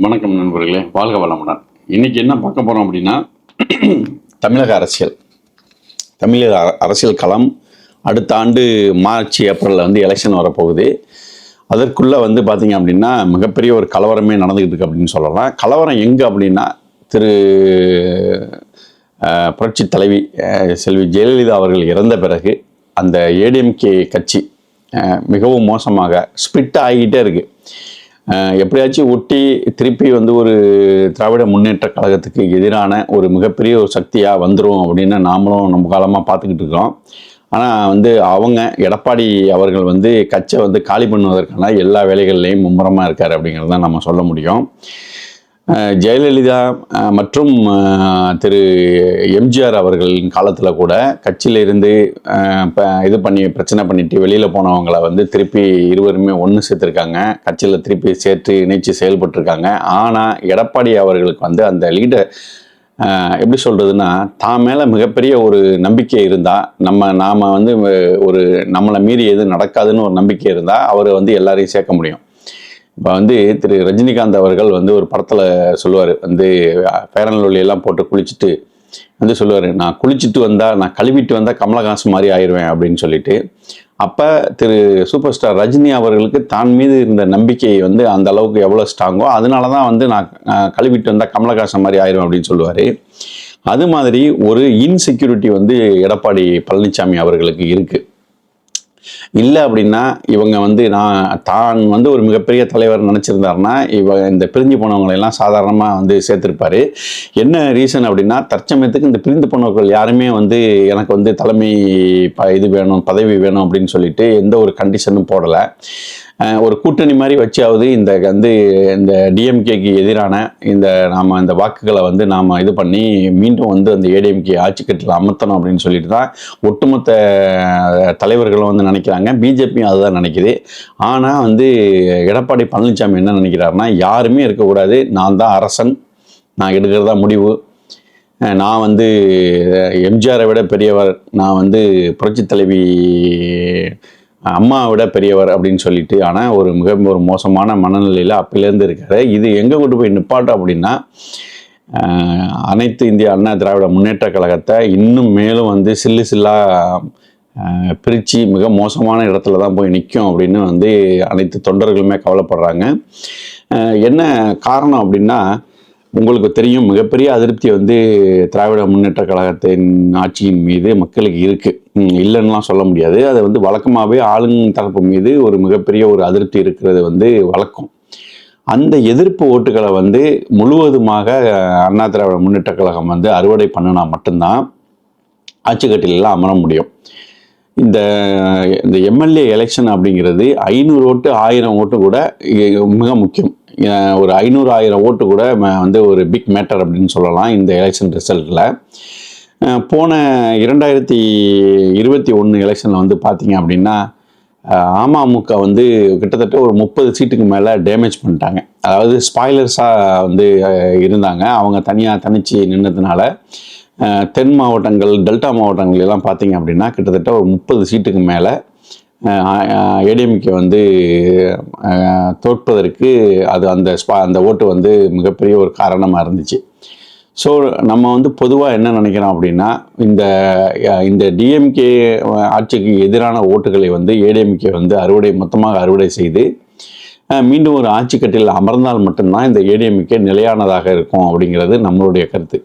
வணக்கம் நண்பர்களே வாழ்க வளமுடன். இன்றைக்கி என்ன பார்க்க போகிறோம் அப்படின்னா தமிழக அரசியல். தமிழக அரசியல் களம் அடுத்த ஆண்டு மார்ச் ஏப்ரலில் வந்து எலெக்ஷன் வரப்போகுது. அதற்குள்ளே வந்து பார்த்திங்க அப்படின்னா மிகப்பெரிய ஒரு கலவரமே நடந்துக்கிட்டு இருக்கு அப்படின்னு சொல்லலாம். கலவரம் எங்கே அப்படின்னா திரு புரட்சி தலைவி செல்வி ஜெயலலிதா அவர்கள் இறந்த பிறகு அந்த ஏடிஎம்கே கட்சி மிகவும் மோசமாக ஸ்பிட் ஆகிக்கிட்டே இருக்குது எப்படியாச்சும் ஒட்டி திருப்பி வந்து ஒரு திராவிட முன்னேற்ற கழகத்துக்கு எதிரான ஒரு மிகப்பெரிய ஒரு சக்தியாக வந்துடும் அப்படின்னு நாமளும் நம்ம காலமாக பார்த்துக்கிட்டு இருக்கோம். ஆனால் வந்து அவங்க எடப்பாடி அவர்கள் வந்து கட்சை வந்து காலி பண்ணுவதற்கான எல்லா வேலைகள்லையும் மும்முரமாக இருக்கார் அப்படிங்கிறது தான் நம்ம சொல்ல முடியும். ஜெயலலிதா மற்றும் திரு எம்ஜிஆர் அவர்களின் காலத்தில் கூட கட்சியிலிருந்து இது பண்ணி பிரச்சனை பண்ணிட்டு வெளியில் போனவங்களை வந்து திருப்பி இருவருமே ஒன்று சேர்த்துருக்காங்க. கட்சியில் திருப்பி சேர்த்து இணைச்சு செயல்பட்டுருக்காங்க. ஆனால் எடப்பாடி அவர்களுக்கு வந்து அந்த லீடர் எப்படி சொல்கிறதுனா தான் மேலே மிகப்பெரிய ஒரு நம்பிக்கை இருந்தால் நம்ம நாம் வந்து ஒரு நம்மளை மீறி எதுவும் நடக்காதுன்னு ஒரு நம்பிக்கை இருந்தால் அவர் வந்து எல்லாரையும் சேர்க்க முடியும். இப்போ வந்து திரு ரஜினிகாந்த் அவர்கள் வந்து ஒரு படத்தில் சொல்லுவார் வந்து பேரன் அண்ட் எல்லாம் போட்டு குளிச்சுட்டு வந்து சொல்லுவார் நான் குளிச்சுட்டு வந்தால் நான் கழுவிட்டு வந்தால் கமலஹாசன் மாதிரி ஆயிடுவேன் அப்படின்னு சொல்லிட்டு. அப்போ திரு சூப்பர் ஸ்டார் ரஜினி அவர்களுக்கு தான் மீது இருந்த நம்பிக்கை வந்து அந்த அளவுக்கு எவ்வளோ ஸ்ட்ராங்கோ அதனால தான் வந்து நான் கழுவிட்டு வந்தால் கமலஹாசன் மாதிரி ஆயிடுவேன் அப்படின்னு சொல்லுவார். அது மாதிரி ஒரு இன்செக்யூரிட்டி வந்து எடப்பாடி பழனிசாமி அவர்களுக்கு இருக்குது இல்லை அப்படின்னா இவங்க வந்து நான் தான் வந்து ஒரு மிகப்பெரிய தலைவர் நினச்சிருந்தாருன்னா இவ இந்த பிரிஞ்சு போனவங்களெல்லாம் சாதாரணமாக வந்து சேர்த்துருப்பாரு. என்ன ரீசன் அப்படின்னா தற்சமயத்துக்கு இந்த பிரிந்து போனவர்கள் யாருமே வந்து எனக்கு வந்து தலைமை ப இது வேணும் பதவி வேணும் அப்படின்னு சொல்லிட்டு எந்த ஒரு கண்டிஷனும் போடலை. ஒரு கூட்டணி மாதிரி வச்சாவது இந்த வந்து இந்த டிஎம்கேக்கு எதிரான இந்த நாம் இந்த வாக்குகளை வந்து நாம் இது பண்ணி மீண்டும் வந்து அந்த ஏடிஎம்கே ஆட்சி கட்டில் அமர்த்தணும் அப்படின்னு சொல்லிட்டு தான் ஒட்டுமொத்த தலைவர்களும் வந்து நினைக்கிறாங்க. பிஜேபியும் அதுதான் நினைக்குது. ஆனால் வந்து எடப்பாடி பழனிசாமி என்ன நினைக்கிறாருன்னா யாருமே இருக்கக்கூடாது. நான் தான் அரசன். நான் எடுக்கிறதா முடிவு. நான் வந்து எம்ஜிஆரை விட பெரியவர். நான் வந்து புரட்சி தலைவி அம்மாவை விட பெரியவர் அப்படின்னு சொல்லிட்டு ஆனால் ஒரு மிக ஒரு மோசமான மனநிலையில் அப்போலேருந்து இருக்காரு. இது எங்கே கொண்டு போய் நிப்பாட்டோம் அப்படின்னா அனைத்து இந்திய அண்ணா திராவிட முன்னேற்ற கழகத்தை இன்னும் மேலும் வந்து சில்லு சில்லா பிரித்து மிக மோசமான இடத்துல தான் போய் நிற்கும் அப்படின்னு வந்து அனைத்து தொண்டர்களுமே கவலைப்படுறாங்க. என்ன காரணம் அப்படின்னா உங்களுக்கு தெரியும் மிகப்பெரிய அதிருப்தி வந்து திராவிட முன்னேற்ற கழகத்தின் ஆட்சியின் மீது மக்களுக்கு இருக்குது இல்லைன்னுலாம் சொல்ல முடியாது. அது வந்து வழக்கமாகவே ஆளுங்க தரப்பு மீது ஒரு மிகப்பெரிய ஒரு அதிருப்தி இருக்கிறது வந்து வழக்கம். அந்த எதிர்ப்பு ஓட்டுகளை வந்து முழுவதுமாக அண்ணா திராவிட முன்னேற்ற கழகம் வந்து அறுவடை பண்ணினா மட்டும்தான் ஆட்சி அமர முடியும். இந்த இந்த எம்எல்ஏ எலெக்ஷன் அப்படிங்கிறது ஐநூறு ஓட்டு ஆயிரம் ஓட்டு கூட மிக முக்கியம். ஒரு ஐநூறு ஆயிரம் ஓட்டு கூட ம- வந்து ஒரு பிக் மேட்டர் அப்படின்னு சொல்லலாம் இந்த எலெக்ஷன் ரிசல்ட்டில் போன இரண்டாயிரத்தி இருபத்தி ஒன்று எலெக்ஷனில் வந்து பார்த்தீங்க அப்படின்னா அமமுக வந்து கிட்டத்தட்ட ஒரு முப்பது சீட்டுக்கு மேலே டேமேஜ் பண்ணிட்டாங்க. அதாவது ஸ்பாய்லர்ஸாக வந்து இருந்தாங்க. அவங்க தனியாக தனிச்சு நின்றதுனால தென் மாவட்டங்கள் டெல்டா மாவட்டங்கள் எல்லாம் பார்த்தீங்க அப்படின்னா கிட்டத்தட்ட ஒரு முப்பது சீட்டுக்கு மேலே ஏடிஎம்கே வந்து தோற்பதற்கு அது அந்த ஸ்பா அந்த ஓட்டு வந்து மிகப்பெரிய ஒரு காரணமாக இருந்துச்சு. ஸோ நம்ம வந்து பொதுவாக என்ன நினைக்கிறோம் அப்படின்னா இந்த இந்த டிஎம்கே ஆட்சிக்கு எதிரான ஓட்டுகளை வந்து ஏடிஎம்கே வந்து அறுவடை மொத்தமாக அறுவடை செய்து மீண்டும் ஒரு ஆட்சி கட்டில் அமர்ந்தால் மட்டும்தான் இந்த ஏடிஎம்கே நிலையானதாக இருக்கும் அப்படிங்கிறது நம்மளுடைய கருத்து.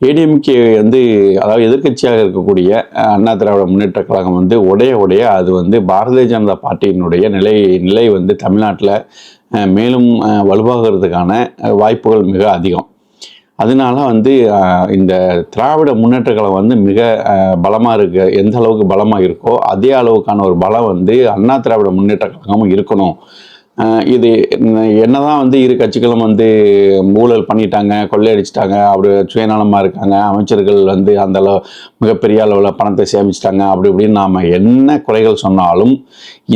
ஏடிஎம்கே வந்து அதாவது எதிர்க்கட்சியாக இருக்கக்கூடிய அண்ணா திராவிட முன்னேற்ற கழகம் வந்து உடைய உடைய அது வந்து பாரதிய ஜனதா பார்ட்டியினுடைய நிலை நிலை வந்து தமிழ்நாட்டில் மேலும் வலுவாகிறதுக்கான வாய்ப்புகள் மிக அதிகம். அதனால வந்து இந்த திராவிட முன்னேற்ற கழகம் வந்து மிக பலமாக இருக்கு எந்த அளவுக்கு பலமாக இருக்கோ அதே அளவுக்கான ஒரு பலம் வந்து அண்ணா திராவிட முன்னேற்ற கழகமும் இருக்கணும். இது என்னதான் வந்து இரு கட்சிகளும் வந்து ஊழல் பண்ணிட்டாங்க கொள்ளையடிச்சிட்டாங்க அப்படி சுயநலமாக இருக்காங்க அமைச்சர்கள் வந்து அந்த அளவு மிகப்பெரிய அளவில் பணத்தை சேமிச்சிட்டாங்க அப்படி இப்படின்னு நாம் என்ன குறைகள் சொன்னாலும்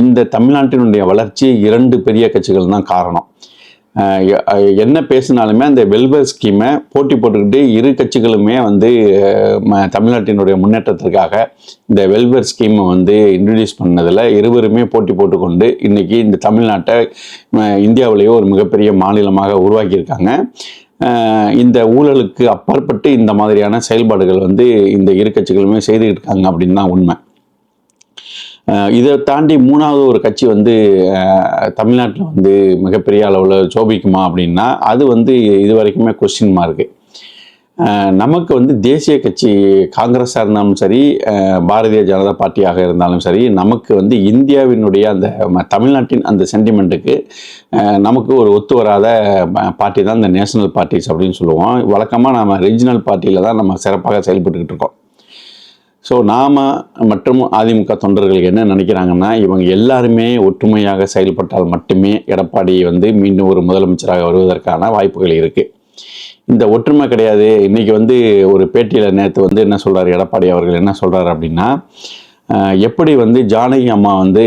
இந்த தமிழ்நாட்டினுடைய வளர்ச்சி இரண்டு பெரிய கட்சிகள் தான் காரணம். என்ன பேசினாலுமே அந்த வெல்ஃபேர் ஸ்கீமை போட்டி போட்டுக்கிட்டு இரு கட்சிகளுமே வந்து ம- தமிழ்நாட்டினுடைய முன்னேற்றத்திற்காக இந்த வெல்ஃபேர் ஸ்கீமை வந்து இன்ட்ரடியூஸ் பண்ணதில் இருவருமே போட்டி போட்டுக்கொண்டு இன்றைக்கி இந்த தமிழ்நாட்டை இந்தியாவிலேயே ஒரு மிகப்பெரிய மாநிலமாக உருவாக்கியிருக்காங்க. இந்த ஊழலுக்கு அப்பாற்பட்டு இந்த மாதிரியான செயல்பாடுகள் வந்து இந்த இரு கட்சிகளுமே செய்துக்கிட்டு இருக்காங்க அப்படின்னு தான் உண்மை. இதை தாண்டி மூணாவது ஒரு கட்சி வந்து தமிழ்நாட்டில் வந்து மிகப்பெரிய அளவில் சோபிக்குமா அப்படின்னா அது வந்து இது வரைக்குமே கொஸ்டின் மார்க்கு நமக்கு வந்து தேசிய கட்சி காங்கிரஸாக இருந்தாலும் சரி பாரதிய ஜனதா பார்ட்டியாக இருந்தாலும் சரி நமக்கு வந்து இந்தியாவினுடைய அந்த ம- தமிழ்நாட்டின் அந்த சென்டிமெண்ட்டுக்கு நமக்கு ஒரு ஒத்து வராத பார்ட்டி தான் இந்த நேஷனல் பார்ட்டிஸ் அப்படின்னு சொல்லுவோம். வழக்கமாக நம்ம ரீஜனல் பார்ட்டியில் தான் நம்ம சிறப்பாக செயல்பட்டுக்கிட்டு இருக்கோம். ஸோ நாம் மற்றும் அதிமுக தொண்டர்கள் என்ன நினைக்கிறாங்கன்னா இவங்க எல்லாருமே ஒற்றுமையாக செயல்பட்டால் மட்டுமே எடப்பாடி வந்து மீண்டும் ஒரு முதலமைச்சராக வருவதற்கான வாய்ப்புகள் இருக்குது இந்த ஒற்றுமை கிடையாது. இன்றைக்கி வந்து ஒரு பேட்டியில் நேற்று வந்து என்ன சொல்கிறார் எடப்பாடி அவர்கள்? என்ன சொல்கிறார் அப்படின்னா எப்படி வந்து ஜானகி அம்மா வந்து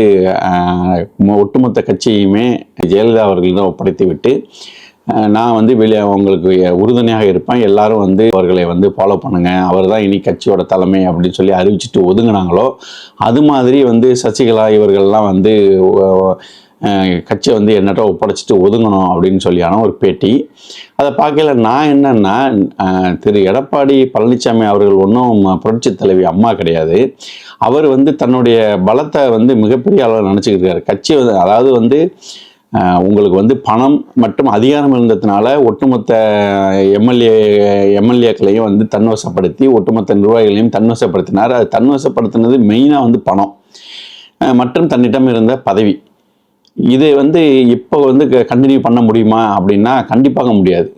ஒட்டுமொத்த கட்சியுமே ஜெயலலிதா அவர்களிடம் ஒப்படைத்து விட்டு நான் வந்து வெளியே அவங்களுக்கு உறுதுணையாக இருப்பேன். எல்லாரும் வந்து அவர்களை வந்து ஃபாலோ பண்ணுங்க. அவர் தான் இனி கட்சியோட தலைமை அப்படின்னு சொல்லி அறிவிச்சிட்டு ஒதுங்கினாங்களோ அது மாதிரி வந்து சசிகலா இவர்கள்லாம் வந்து கட்சியை வந்து என்னட்ட ஒப்படைச்சிட்டு ஒதுங்கணும் அப்படின்னு சொல்லியான ஒரு பேட்டி. அதை பார்க்கல நான் என்னன்னா திரு எடப்பாடி பழனிசாமி அவர்கள் ஒன்றும் புரட்சி தலைவி அம்மா கிடையாது. அவர் வந்து தன்னுடைய பலத்தை வந்து மிகப்பெரிய அளவில் நினச்சிக்கிட்டு இருக்காரு. கட்சி வந்து அதாவது வந்து உங்களுக்கு வந்து பணம் மற்றும் அதிகாரம் இருந்ததுனால ஒட்டுமொத்த எம்எல்ஏ எம்எல்ஏக்களையும் வந்து தன்வசப்படுத்தி ஒட்டுமொத்த நிர்வாகிகளையும் தன்வசப்படுத்தினார். அது தன்வசப்படுத்தினது மெயினாக வந்து பணம். மற்றும் தன்னிடம் இருந்த பதவி. இதை வந்து இப்போ வந்து கண்டினியூ பண்ண முடியுமா அப்படின்னா கண்டிப்பாக முடியாது.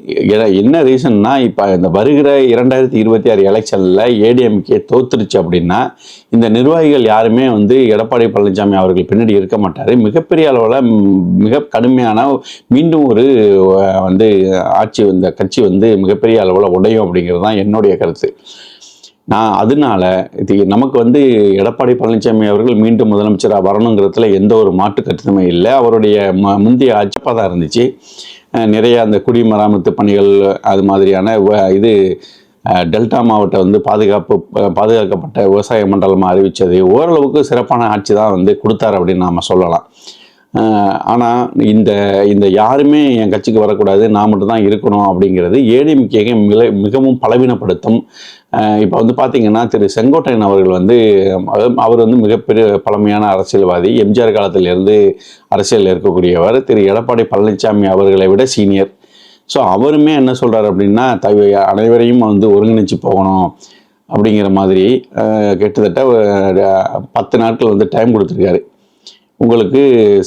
என்ன ரீசன்னா இப்போ இந்த வருகிற இரண்டாயிரத்தி இருபத்தி ஆறு எலெக்ஷனில் ஏடிஎம்கே தோத்துருச்சு அப்படின்னா இந்த நிர்வாகிகள் யாருமே வந்து எடப்பாடி பழனிசாமி அவர்கள் பின்னாடி இருக்க மாட்டார். மிகப்பெரிய அளவில் மிக கடுமையான மீண்டும் ஒரு வந்து ஆட்சி இந்த கட்சி வந்து மிகப்பெரிய அளவில் உடையும் அப்படிங்கிறது தான் என்னுடைய கருத்து. நான் அதனால இது நமக்கு வந்து எடப்பாடி பழனிசாமி அவர்கள் மீண்டும் முதலமைச்சராக வரணுங்கிறதுல எந்த ஒரு மாற்று கருத்துமே இல்லை. அவருடைய ம முந்தைய அச்சப்பாக தான் இருந்துச்சு. நிறைய அந்த குடிமராமத்து பணிகள் அது மாதிரியான வ- இது டெல்டா மாவட்டம் வந்து பாதுகாப்பு பாதுகாக்கப்பட்ட விவசாய மண்டலமாக அறிவித்தது ஓரளவுக்கு சிறப்பான ஆட்சி தான் வந்து கொடுத்தாரு அப்படின்னு நாம் சொல்லலாம். ஆனால் இந்த இந்த யாருமே என் கட்சிக்கு வரக்கூடாது நான் மட்டும்தான் இருக்கணும் அப்படிங்கிறது ஏடிஎம்கேக்கு மிக மிகவும் பலவீனப்படுத்தும் இப்போ வந்து பார்த்தீங்கன்னா திரு செங்கோட்டையன் அவர்கள் வந்து அவர் வந்து மிகப்பெரிய பழமையான அரசியல்வாதி. எம்ஜிஆர் காலத்திலிருந்து அரசியலில் இருக்கக்கூடியவர். திரு எடப்பாடி பழனிசாமி அவர்களை விட சீனியர். ஸோ அவருமே என்ன சொல்கிறார் அப்படின்னா தவி அனைவரையும் வந்து ஒருங்கிணைச்சு போகணும் அப்படிங்கிற மாதிரி கிட்டத்தட்ட பத்து நாட்கள் வந்து டைம் கொடுத்துருக்காரு. உங்களுக்கு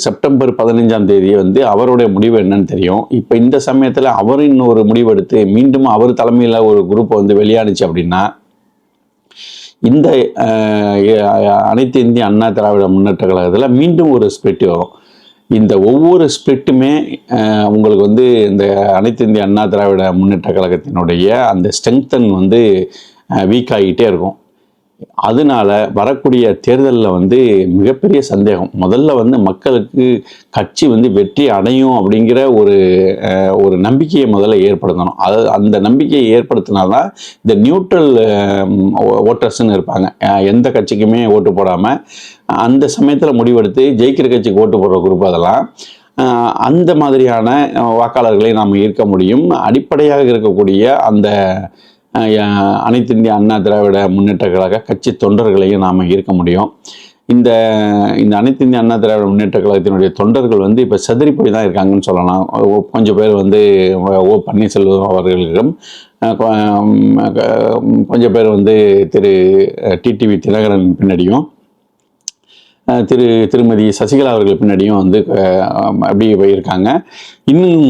செப்டம்பர் பதினஞ்சாம் தேதி வந்து அவருடைய முடிவு என்னன்னு தெரியும். இப்போ இந்த சமயத்தில் அவர் இன்னொரு முடிவு எடுத்து மீண்டும் அவர் தலைமையில் ஒரு குரூப் வந்து வெளியானுச்சு அப்படின்னா இந்த அனைத்து இந்திய அண்ணா திராவிட முன்னேற்ற கழகத்தில் மீண்டும் ஒரு ஸ்பிரிட் வரும். இந்த ஒவ்வொரு ஸ்பிரிட்டுமே உங்களுக்கு வந்து இந்த அனைத்து இந்திய அண்ணா திராவிட முன்னேற்ற கழகத்தினுடைய அந்த ஸ்ட்ரெங்தன் வந்து வீக் ஆகிட்டே இருக்கும். அதனால வரக்கூடிய தேர்தலில் வந்து மிகப்பெரிய சந்தேகம். முதல்ல வந்து மக்களுக்கு கட்சி வந்து வெற்றி அடையும் அப்படிங்கிற ஒரு ஒரு நம்பிக்கையை முதல்ல ஏற்படுத்தணும். அது அந்த நம்பிக்கையை ஏற்படுத்தினால்தான் இந்த நியூட்ரல் ஓட்டர்ஸ்ன்னு இருப்பாங்க. எந்த கட்சிக்குமே ஓட்டு போடாமல் அந்த சமயத்தில் முடிவெடுத்து ஜெயிக்கிற கட்சிக்கு ஓட்டு போடுற குரூப் அதெல்லாம் அந்த மாதிரியான வாக்காளர்களை நாம் ஈர்க்க முடியும். அடிப்படையாக இருக்கக்கூடிய அந்த அனைத்து இந்திய அண்ணா திராவிட முன்னேற்ற கழக கட்சி தொண்டர்களையும் நாம் ஈர்க்க முடியும். இந்த இந்த அனைத்து இந்திய அண்ணா திராவிட முன்னேற்ற கழகத்தினுடைய தொண்டர்கள் வந்து இப்போ செதறி போய் தான் இருக்காங்கன்னு சொல்லலாம். கொஞ்சம் பேர் வந்து ஓ பன்னீர்செல்வம் அவர்களிடம் கொஞ்சம் பேர் வந்து திரு டிடிவி தினகரன் பின்னாடியும் திரு திருமதி சசிகலா அவர்கள் பின்னாடியும் வந்து அப்படியே போயிருக்காங்க. இன்னும்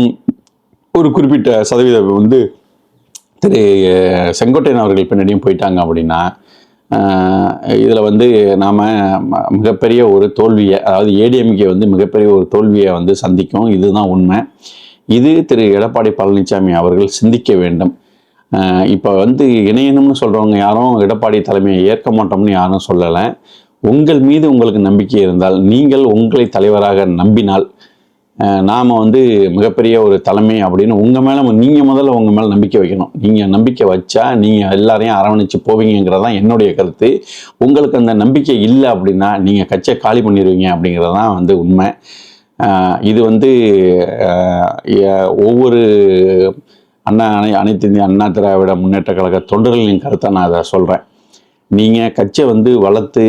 ஒரு குறிப்பிட்ட சதவீதம் வந்து திரு செங்கோட்டையன் அவர்கள் பின்னாடியும் போயிட்டாங்க அப்படின்னா இதில் வந்து நாம் மிகப்பெரிய ஒரு தோல்வியை அதாவது ஏடிஎம்கே வந்து மிகப்பெரிய ஒரு தோல்வியை வந்து சந்திக்கும். இதுதான் உண்மை. இது திரு எடப்பாடி பழனிசாமி அவர்கள் சிந்திக்க வேண்டும். இப்போ வந்து இணையணும்னு சொல்கிறவங்க யாரும் எடப்பாடி தலைமையை ஏற்க மாட்டோம்னு யாரும் சொல்லலை. உங்கள் மீது உங்களுக்கு நம்பிக்கை இருந்தால் நீங்கள் உங்களை தலைவராக நம்பினால் நாம் வந்து மிகப்பெரிய ஒரு தலைமை அப்படின்னு உங்கள் மேலே நீங்கள் முதல்ல உங்கள் மேலே நம்பிக்கை வைக்கணும். நீங்கள் நம்பிக்கை வச்சா நீங்கள் எல்லாரையும் அரவணைச்சு போவீங்கிறதான் என்னுடைய கருத்து. உங்களுக்கு அந்த நம்பிக்கை இல்லை அப்படின்னா நீங்கள் கட்சியை காலி பண்ணிடுவீங்க அப்படிங்கிறது தான் வந்து உண்மை. இது வந்து ஒவ்வொரு அண்ணா அனைத்து இந்திய அண்ணா திராவிட முன்னேற்ற கழக தொண்டர்களின் கருத்தை நான் அதை சொல்கிறேன் நீங்கள் கட்சியை வந்து வளர்த்து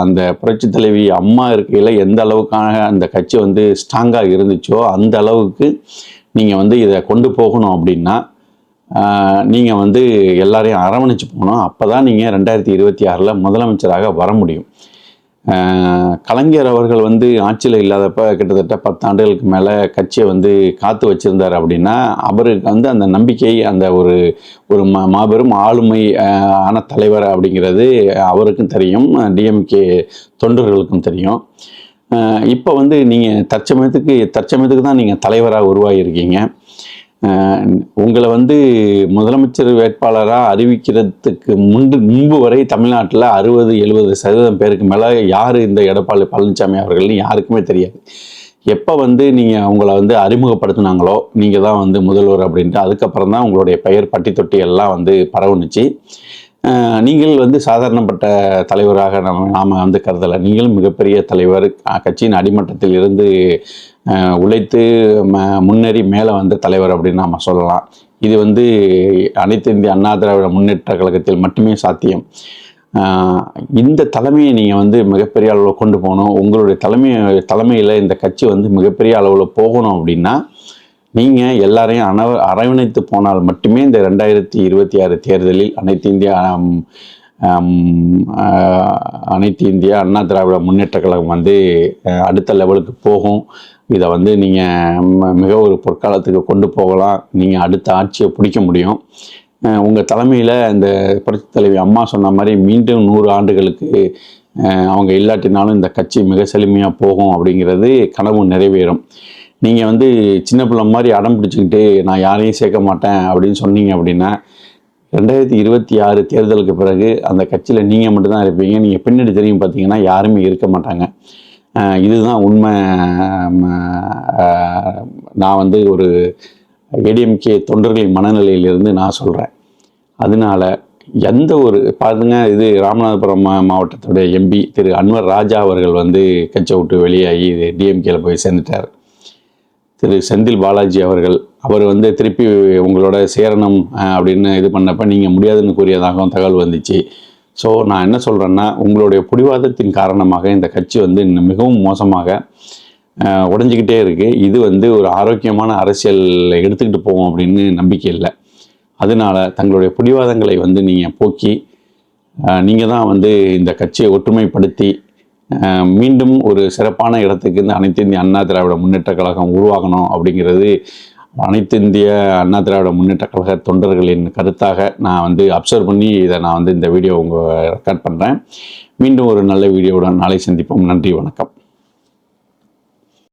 அந்த புரட்சி தலைவி அம்மா இருக்கையில் எந்த அளவுக்காக அந்த கட்சி வந்து ஸ்ட்ராங்காக இருந்துச்சோ அந்த அளவுக்கு நீங்கள் வந்து இதை கொண்டு போகணும் அப்படின்னா நீங்கள் வந்து எல்லாரையும் அரவணைச்சு போகணும். அப்போ தான் நீங்கள் ரெண்டாயிரத்தி இருபத்தி ஆறில் முதலமைச்சராக வர முடியும். கலைஞர் அவர்கள் வந்து ஆட்சியில் இல்லாதப்ப கிட்டத்தட்ட பத்தாண்டுகளுக்கு மேலே கட்சியை வந்து காத்து வச்சிருந்தார் அப்படின்னா அவருக்கு வந்து அந்த நம்பிக்கை அந்த ஒரு ஒரு மா மாபெரும் ஆளுமை ஆன தலைவர் அப்படிங்கிறது அவருக்கும் தெரியும் டிஎம்கே தொண்டர்களுக்கும் தெரியும். இப்போ வந்து நீங்கள் தற்சமயத்துக்கு தற்சமயத்துக்கு தான் நீங்கள் தலைவராக உருவாகியிருக்கீங்க. உங்களை வந்து முதலமைச்சர் வேட்பாளராக அறிவிக்கிறதுக்கு முன்பு முன்பு வரை தமிழ்நாட்டில் அறுபது எழுபது சதவீதம் பேருக்கு மேலே யார் இந்த எடப்பாடி பழனிசாமி அவர்கள்னு யாருக்குமே தெரியாது. எப்போ வந்து நீங்கள் உங்களை வந்து அறிமுகப்படுத்தினாங்களோ நீங்கள் தான் வந்து முதல்வர் அப்படின்ட்டு அதுக்கப்புறம் தான் உங்களுடைய பெயர் பட்டி தொட்டி எல்லாம் வந்து பரவுனுச்சு. நீங்கள் வந்து சாதாரணப்பட்ட தலைவராக நாம் நாம் வந்து கருதலை. நீங்களும் மிகப்பெரிய தலைவர் கட்சியின் அடிமட்டத்தில் இருந்து உழைத்து ம முன்னேறி மேலே வந்த தலைவர் அப்படின்னு நாம் சொல்லலாம். இது வந்து அனைத்து இந்திய அண்ணா திராவிட முன்னேற்ற கழகத்தில் மட்டுமே சாத்தியம். இந்த தலைமையை நீங்கள் வந்து மிகப்பெரிய அளவில் கொண்டு போகணும். உங்களுடைய தலைமை தலைமையில் இந்த கட்சி வந்து மிகப்பெரிய அளவில் போகணும் அப்படின்னா நீங்கள் எல்லாரையும் அணவ அரவணைத்து போனால் மட்டுமே இந்த ரெண்டாயிரத்தி இருபத்தி ஆறு தேர்தலில் அனைத்து இந்திய அனைத்து இந்திய அண்ணா திராவிட முன்னேற்ற கழகம் வந்து அடுத்த லெவலுக்கு போகும். இதை வந்து நீங்கள் மிக ஒரு பொற்காலத்துக்கு கொண்டு போகலாம். நீங்கள் அடுத்த ஆட்சியை பிடிக்க முடியும். உங்கள் தலைமையில் இந்த புரட்சி தலைவி அம்மா சொன்ன மாதிரி மீண்டும் நூறு ஆண்டுகளுக்கு அவங்க இல்லாட்டினாலும் இந்த கட்சி மிக செழுமையாக போகும் அப்படிங்கிறது கனவு நிறைவேறும். நீங்கள் வந்து சின்ன பிள்ளை மாதிரி அடம் பிடிச்சிக்கிட்டு நான் யாரையும் சேர்க்க மாட்டேன் அப்படின்னு சொன்னீங்க அப்படின்னா ரெண்டாயிரத்தி இருபத்தி ஆறு தேர்தலுக்கு பிறகு அந்த கட்சியில் நீங்கள் மட்டும்தான் இருப்பீங்க. நீங்கள் பின்னாடி தெரியும் பார்த்தீங்கன்னா யாருமே இருக்க மாட்டாங்க. இதுதான் உண்மை. நான் வந்து ஒரு ஏடிஎம்கே தொண்டர்களின் மனநிலையிலிருந்து நான் சொல்கிறேன் அதனால எந்த ஒரு பாருங்க இது ராமநாதபுரம் மாவட்டத்துடைய எம்பி திரு அன்வர் ராஜா அவர்கள் வந்து கட்சியை விட்டு வெளியாகி டிஎம்கேல போய் சேர்ந்துட்டார். திரு செந்தில் பாலாஜி அவர்கள் அவர் வந்து திருப்பி உங்களோட சேரணும் அப்படின்னு இது பண்ணப்ப நீங்கள் முடியாதுன்னு கூறியதாகவும் தகவல் வந்துச்சு. ஸோ நான் என்ன சொல்கிறேன்னா உங்களுடைய பிடிவாதத்தின் காரணமாக இந்த கட்சி வந்து இன்னும் மிகவும் மோசமாக உடஞ்சிக்கிட்டே இருக்குது இது வந்து ஒரு ஆரோக்கியமான அரசியல் எடுத்துக்கிட்டு போவோம் அப்படின்னு நம்பிக்கை இல்லை. அதனால தங்களுடைய பிடிவாதங்களை வந்து நீங்கள் போக்கி நீங்கள் தான் வந்து இந்த கட்சியை ஒற்றுமைப்படுத்தி மீண்டும் ஒரு சிறப்பான இடத்துக்கு இந்த அனைத்து இந்திய அண்ணா திராவிட முன்னேற்ற கழகம் உருவாகணும் அப்படிங்கிறது அனைத்து இந்திய அண்ணா திராவிட முன்னேற்ற கழக தொண்டர்களின் கருத்தாக நான் வந்து அப்சர்வ் பண்ணி இதை நான் வந்து இந்த வீடியோ உங்கள் ரெக்கார்ட் பண்ணுறேன் மீண்டும் ஒரு நல்ல வீடியோவுடன் நாளை சந்திப்போம். நன்றி வணக்கம்.